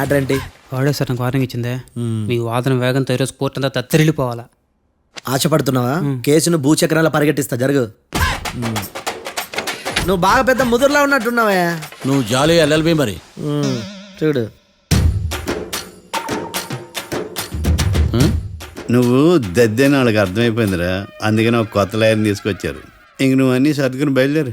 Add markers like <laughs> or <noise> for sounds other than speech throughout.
Matter ఏంటి? వాడే sir నాకు వార్నింగ్ ఇచ్చిందే. మీ వాదన వేగంతో ఈరోజు కోర్టు అంతా తత్తరిల్లిపోవాలా? ఆశపడుతున్నావా? కేసును భూచక్రాల పరిగెట్టిస్తా జరుగు. నువ్వు బాగా పెద్ద ముదురులా ఉన్నట్టున్నావే. నువ్వు జాలి ఎల్ఎల్బి మరి. చూడు. నువ్వు దద్దని వాళ్ళకి అర్థమైపోయిందిరా. అందుకని ఒక కొత్త లాయర్ని తీసుకొచ్చారు. ఇంక నువ్వు అన్నీ సర్దుకుని బయలుదేరు.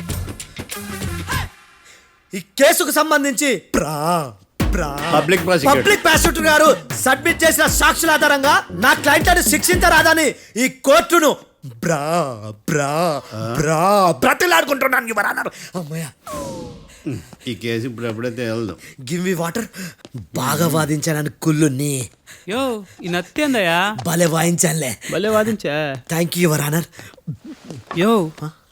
ఈ కేసుకు సంబంధించి ప్రా ప్రా. పబ్లిక్ ప్రాసిక్యూటర్ గారు సబ్మిట్ చేసిన సాక్షుల ఆధారంగా నా క్లయింట్ అని శిక్షించరాదని ఈ కోర్టును బ్రా బ్రా బ్రా బ్రతిలాడుకుంటున్నాను యువరానర్ అమ్మయ్య. ఈ కేసు ఇప్పుడు ఎప్పుడైతే తేలదు గివ్ మీ వాటర్ బాగా వాదించానని కుళ్ళుని. యో ఈ నత్తేందయ్యా భలే వాయించానులే. భలే వాదించా. థ్యాంక్ యూ యువరానర్ యో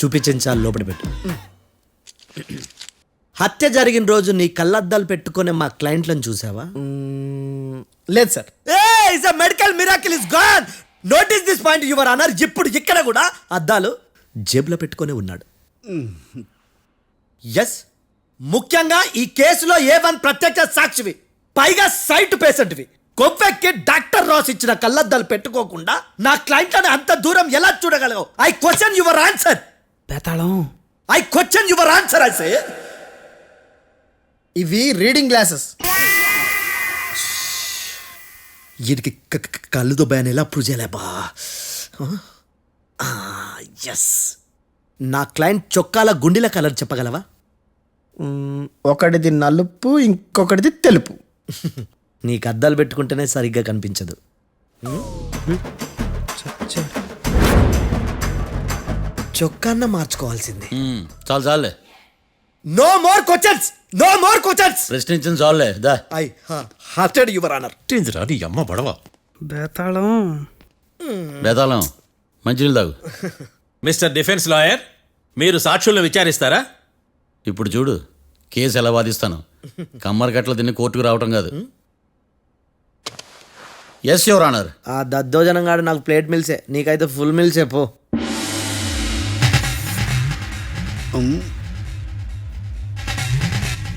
చూపించాలి లోపల పెట్టు. హత్య జరిగిన రోజు నీ కళ్ళద్దాలు పెట్టుకునే మా క్లయింట్లను చూసావా? లేదు sir. Is a medical miracle is gone! Notice this point your అన్నారు ఇప్పుడు ఇక్కడ కూడా అద్దాలు జేబులో పెట్టుకొని ఉన్నాడు. ఎస్ ముఖ్యంగా ఈ కేసులో ఏ వన్ ప్రత్యక్ష సాక్షివి. పైగా సైట్ పేషెంట్వి. కొవ్వెక్కి డాక్టర్ రాస్ ఇచ్చిన కళ్ళద్దాలు పెట్టుకోకుండా నా క్లయింట్లను అంత దూరం ఎలా చూడగలవు? I question your answer బేతాళం I question your answer I say ఇవి రీడింగ్ గ్లాసెస్ వీడికి క- క- కళ్ళు దుబ్బాయని ఎలా ప్రూవ్ చేయలేబా ఎస్ నా క్లయింట్ చొక్కాల గుండెల కలర్ చెప్పగలవా? ఒకటిది నలుపు ఇంకొకటిది తెలుపు. <laughs> నీకు అద్దాలు పెట్టుకుంటేనే సరిగ్గా కనిపించదు. చొక్కాన్న మార్చుకోవాల్సింది. చాలు చాలులే. No more questions no more questions ప్రశ్నించింది చాలులే దా. ఐ హార్టెడ్ యువర్ ఆనర్ ఏంటిరా నీ అమ్మ బడవ బేతాళం. బేతాళం మంచినీళ్ళు తాగు. మిస్టర్ డిఫెన్స్ లాయర్ మీరు సాక్షులను విచారిస్తారా? ఇప్పుడు చూడు కేసు ఎలా వాదిస్తాను. కమ్మరి కట్టలు తిని కోర్టుకు రావటం కాదు. ఎస్ యువర్ ఆనర్ ఆ దద్దోజనం గాడు నాకు ప్లేట్ మిల్సే నీకైతే ఫుల్ మిల్సే పో.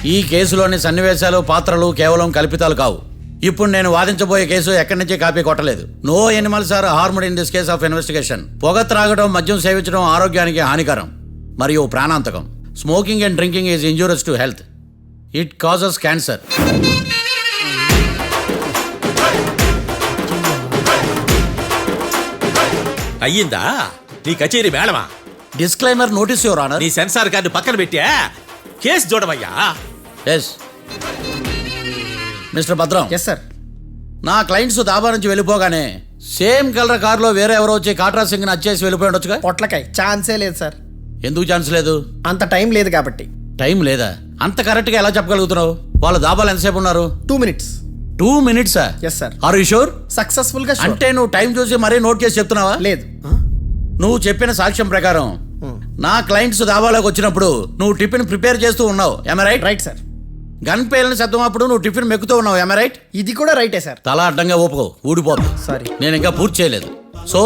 ఈ కేసులోని సన్నివేశాలు పాత్రలు కేవలం కల్పితాలు కావు. ఇప్పుడు నేను వాదించబోయే కేసు ఎక్కడి నుంచి కాపీ కొట్టలేదు. No animals are harmed in this case of investigation పొగ త్రాగడం మద్యం సేవించడం ఆరోగ్యానికి హానికరం మరియు ప్రాణాంతకం. Smoking and drinking is injurious to health it causes cancer అయ్యిందా? నీ కచేరీ మేడమా డిస్క్లైమర్ నోటీస్ యువర్ ఆనర్ నీ సెన్సార్ కార్డు పక్కన పెట్టా case చూడవయ్యా. Yes mister Bhadram yes sir నా క్లయింట్స్ దాబా నుంచి వెళ్ళిపోగానే సేమ్ కలర్ కారులో వేరే ఎవరో వచ్చి కాట్రా సింగ్ వచ్చేసి వెళ్ళిపోయి ఉండొచ్చుగా? పొట్లకాయ. ఛాన్సే లేదు సార్ ఎందుకు ఛాన్స్ లేదు? అంత టైం లేదు కాబట్టి. టైం లేదా? అంత కరెక్ట్గా ఎలా చెప్పగలుగుతున్నావు? వాళ్ళ దాబాలు ఎంతసేపు ఉన్నారు? Two minutes two మినిట్సా yes sir are you sure సక్సెస్ఫుల్గా. అంటే నువ్వు టైం చూసి మరీ నోట్ చేసి చెప్తున్నావా? లేదు. నువ్వు చెప్పిన సాక్ష్యం ప్రకారం నా క్లయింట్స్ దాబాలోకి వచ్చినప్పుడు నువ్వు టిఫిన్ ప్రిపేర్ చేస్తూ ఉన్నావు. ఎమ రైట్ రైట్ సార్ గన్ పేలిన శబ్దం అప్పుడు నువ్వు టిఫిన్ మెక్కుతూ ఉన్నావు. ఎమ రైట్ ఇది కూడా రైటే సార్ తల అడ్డంగా ఊపుకో. ఊడిపోతుంది సారీ నేను ఇంకా పూర్తి చేయలేదు. సో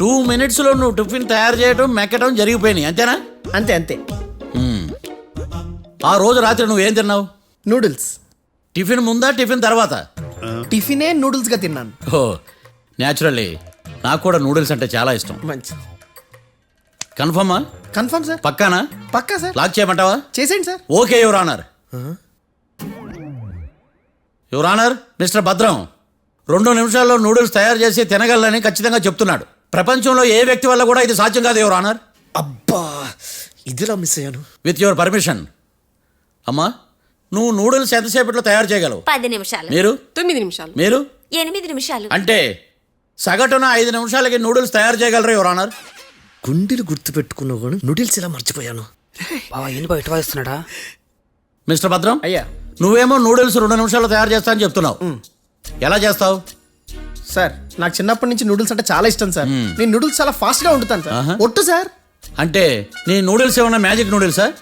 టూ మినిట్స్లో నువ్వు టిఫిన్ తయారు చేయడం మెక్కడం జరిగిపోయినాయి. అంతేనా? అంతే అంతే. మ్మ్. ఆ రోజు రాత్రి నువ్వేం తిన్నావు? నూడిల్స్ టిఫిన్ ముందా టిఫిన్ తర్వాత? టిఫినే నూడిల్స్గా తిన్నాను. ఓ న్యాచురల్లీ నాకు కూడా నూడిల్స్ అంటే చాలా ఇష్టం. మంచి కన్ఫర్మా? Confirm sir. పక్కానా? పక్కా సార్. లాక్ చేయమంటావా? చేసేయండి sir. Okay your honour. Your honour mister Bhadram రెండు నిమిషాల్లో నూడిల్స్ తయారు చేసి తినగలని ఖచ్చితంగా చెప్తున్నాడు. ప్రపంచంలో ఏ వ్యక్తి వల్ల కూడా ఇది సాధ్యం కాదు యువర్ ఆనర్. అబ్బా ఇదిలా మిస్ అయ్యాను. With your permission. అమ్మా నువ్వు నూడిల్స్ ఎంతసేపట్లో తయారు చేయగలవు? పది నిమిషాలు. మీరు? తొమ్మిది నిమిషాలు. మీరు? ఎనిమిది నిమిషాలు. అంటే సగటున ఐదు నిమిషాలకి నూడిల్స్ తయారు చేయగలరు యువర్ ఆనర్? గుండెలు గుర్తు పెట్టుకున్నావు కానీ నూడిల్స్ ఇలా మర్చిపోయాను. బావా ఏంటి వాయిస్తున్నాడా మిస్టర్ భద్రం అయ్యా. నువ్వేమో నూడిల్స్ రెండు నిమిషాల్లో తయారు చేస్తా అని చెప్తున్నావు. ఎలా చేస్తావు? సార్ నాకు చిన్నప్పటి నుంచి నూడిల్స్ అంటే చాలా ఇష్టం సార్. నేను నూడిల్స్ చాలా ఫాస్ట్గా వండుతాను సార్. ఆహా. ఒట్టు సార్. అంటే నీ నూడిల్స్ ఏమన్నా మ్యాజిక్ నూడిల్సా?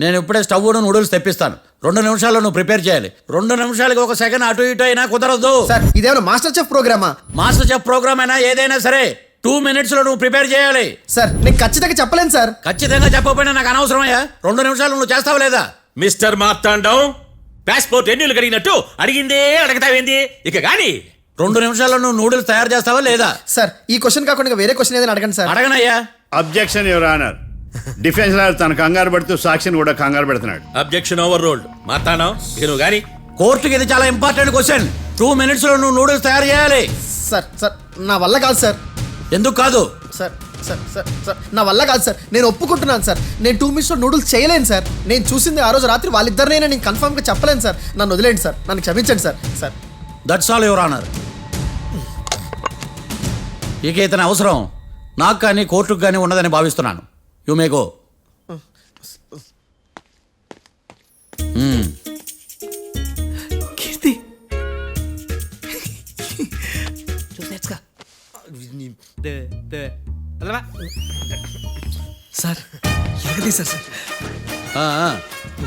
నేను ఇప్పుడే స్టవ్ నూడిల్స్ తెప్పిస్తాను. రెండు నిమిషాల్లో నువ్వు ప్రిపేర్ చేయాలి. రెండు నిమిషాలకి ఒక సెకండ్ అటు ఇటు అయినా కుదరదు. సార్ ఇదేమైనా మాస్టర్ చెఫ్ ప్రోగ్రామా? మాస్టర్ చెఫ్ ప్రోగ్రామ్ అయినా ఏదైనా సరే. టూ మినిట్స్లో నువ్వు ప్రిపేర్ చేయాలి. సార్ నేను ఖచ్చితంగా చెప్పలేను సార్ ఖచ్చితంగా చెప్పకపోయినా నాకు అనవసరమయ్యా. రెండు నిమిషాలు నువ్వు చేస్తావా లేదా? మిస్టర్ మార్తాండం పాస్పోర్ట్ ఎన్నిలు కడిగినట్టు అడిగిందే అడగతావేంది ఇక గాని. రెండు నిమిషాల్లో నువ్వు నూడిల్స్ తయారు చేస్తావా లేదా? సార్ ఈ క్వశ్చన్ కాకుండా వేరే క్వశ్చన్ ఏదైనా అడగండి sir అడగనయ్యా. Objection your honour defence lawyer తన కంగారు పడుతూ సాక్షిని కూడా కంగారు పెడుతున్నాడు. అబ్జెక్షన్ ఓవర్ రోల్డ్ ఇక నువ్వు గాని. కోర్టుకి ఇది చాలా ఇంపార్టెంట్ క్వశ్చన్ టూ మినిట్స్లో నువ్వు నూడిల్స్ తయారు చేయాలి. సార్ సార్ నా వల్ల కాదు సార్ ఎందుకు కాదు? సార్ సార్ సార్ సార్ నా వల్ల కాదు సార్. నేను ఒప్పుకుంటున్నాను సార్. నేను టూ మినిట్స్లో నూడిల్స్ చేయలేను సార్. నేను చూసింది ఆ రోజు రాత్రి వాళ్ళిద్దరినైనా నేను కన్ఫర్మ్గా చెప్పలేను సార్. నన్ను వదిలేండి సార్. నన్ను క్షమించండి sir. Sir. That's all your honour ఇక ఇతని అవసరం. నాకు కానీ కోర్టుకు కానీ ఉన్నదని భావిస్తున్నాను. యు మే గో సార్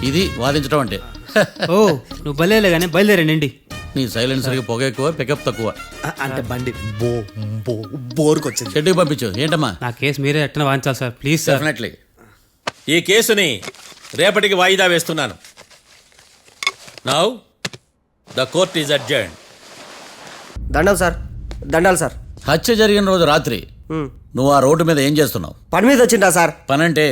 ఇది వాదించడం అంటే. ఓ నువ్వు బయలుదేరలే కానీ బయలుదేరండి నీ సైలెన్సర్కి పొగ ఎక్కువ పికప్ తక్కువ. అ- అంటే బండి బో బో బోర్కి వచ్చింది షెడ్యూల్ పంపించు ఏంటమ్మా? నా కేసు మీరే ఎట్టన వాయించాలి సార్ ప్లీజ్ సార్ డెఫినెట్లీ ఈ కేసుని రేపటికి వాయిదా వేస్తున్నాను. Now the court is adjourn దండాలు సార్ దండాలు సార్. హత్య జరిగిన రోజు రాత్రి నువ్వు ఆ రోడ్డు మీద ఏం చేస్తున్నావు? పని మీద వచ్చిందా సార్? పని అంటే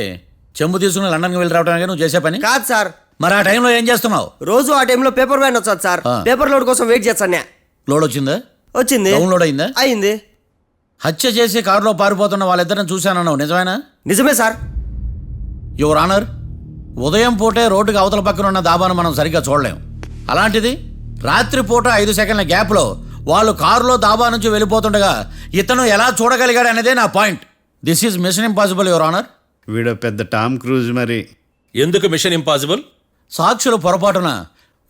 చెంబు తీసుకుని లండన్కి వెళ్ళి రావడానికి నువ్వు చేసే పని? కాదు సార్. మరి ఆ టైంలో ఏం చేస్తున్నావు? రోజు ఆ టైంలో పేపర్ వ్యాన్ వచ్చాది సార్. ఆ. పేపర్ లోడ్ కోసం వెయిట్ చేస్తాను లోడ్ వచ్చిందా? వచ్చింది. డౌన్లోడ్ అయిందా? అయింది. హత్య చేసి కారులో పారిపోతున్న వాళ్ళిద్దరిని చూశానన్నావు నిజమేనా? నిజమే సార్. యువర్ ఆనర్ ఉదయం పూటే రోడ్డుకి అవతల పక్కన ఉన్న దాబాను మనం సరిగ్గా చూడలేం. అలాంటిది రాత్రి పూట ఐదు సెకండ్ల గ్యాప్లో వాళ్ళు కారులో దాబా నుంచి వెళ్ళిపోతుండగా ఇతను ఎలా చూడగలిగాడు అనేదే నా point. This is mission impossible your honour వీడో పెద్ద టామ్ క్రూజ్ మరి. ఎందుకు మిషన్ ఇంపాసిబుల్ సాక్షులు పొరపాటున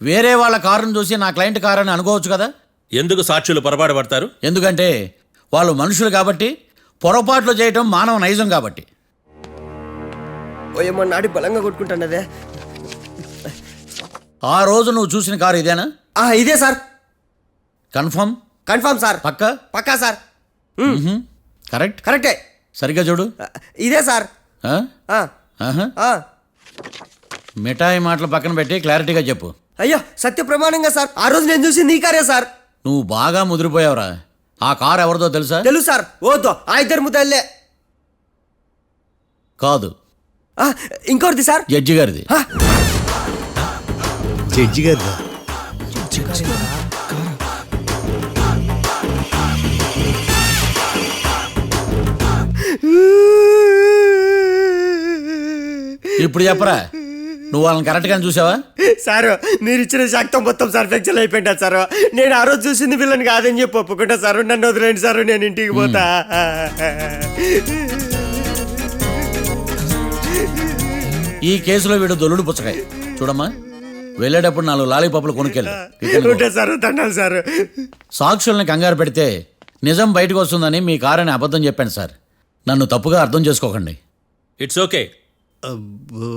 వేరే వాళ్ళ కారును చూసి నా క్లయింట్ కారు అని అనుకోవచ్చు కదా? ఎందుకు సాక్షులు పొరపాటు పడతారు? ఎందుకంటే వాళ్ళు మనుషులు కాబట్టి పొరపాట్లు చేయటం మానవ నైజం కాబట్టి. ఓయమ్మ నాడి బలంగా కొట్టుకుంటానదే. ఆ రోజు నువ్వు చూసిన కారు ఇదేనా? ఆ ఇదే సార్. Confirm confirm sir. పక్క? పక్కా సార్. కరెక్ట్. కరెక్టే. సరిగ్గా చూడు. ఇదే సార్. మిఠాయి మాటలు పక్కన పెట్టి క్లారిటీగా చెప్పు. అయ్యో సత్య ప్రమాణంగా సార్. ఆ రోజు నేను చూసి నీ కారే సార్. నువ్వు బాగా ముదిరిపోయావురా. ఆ కారు ఎవరిదో తెలుసా? తెలుసు సార్. ఓతో ఆ ఇద్దరు ముద్దల్లే కాదు. ఆ, ఇంకోటిది సార్. జడ్జి గారిది. జడ్జి గారు ఇప్పుడు చెప్పరా? నువ్వు వాళ్ళని కరెక్ట్గా చూసావా? సార్ మీరు ఇచ్చిన శాక్తం మొత్తం సార్ ఫ్లెక్చర్ అయిపోయింటా సార్? నేను ఆ రోజు చూసింది వీళ్ళని కాదని చెప్పి ఒప్పుకుంటా సార్. నన్ను వదిలేండి సార్ నేను ఇంటికి పోతా. ఈ కేసులో వీడు దొల్లుడు పుచ్చకాయ. చూడమ్మా వెళ్ళేటప్పుడు నాలుగు లాలీపాపులు కొనుక్కెళ్ళు. సార్ దండాలి సార్. సాక్షుల్ని కంగారు పెడితే నిజం బయటకు వస్తుందని మీ కారని అబద్ధం చెప్పాను సార్. నన్ను తప్పుగా అర్థం చేసుకోకండి. ఇట్స్ ఓకే అబ్బో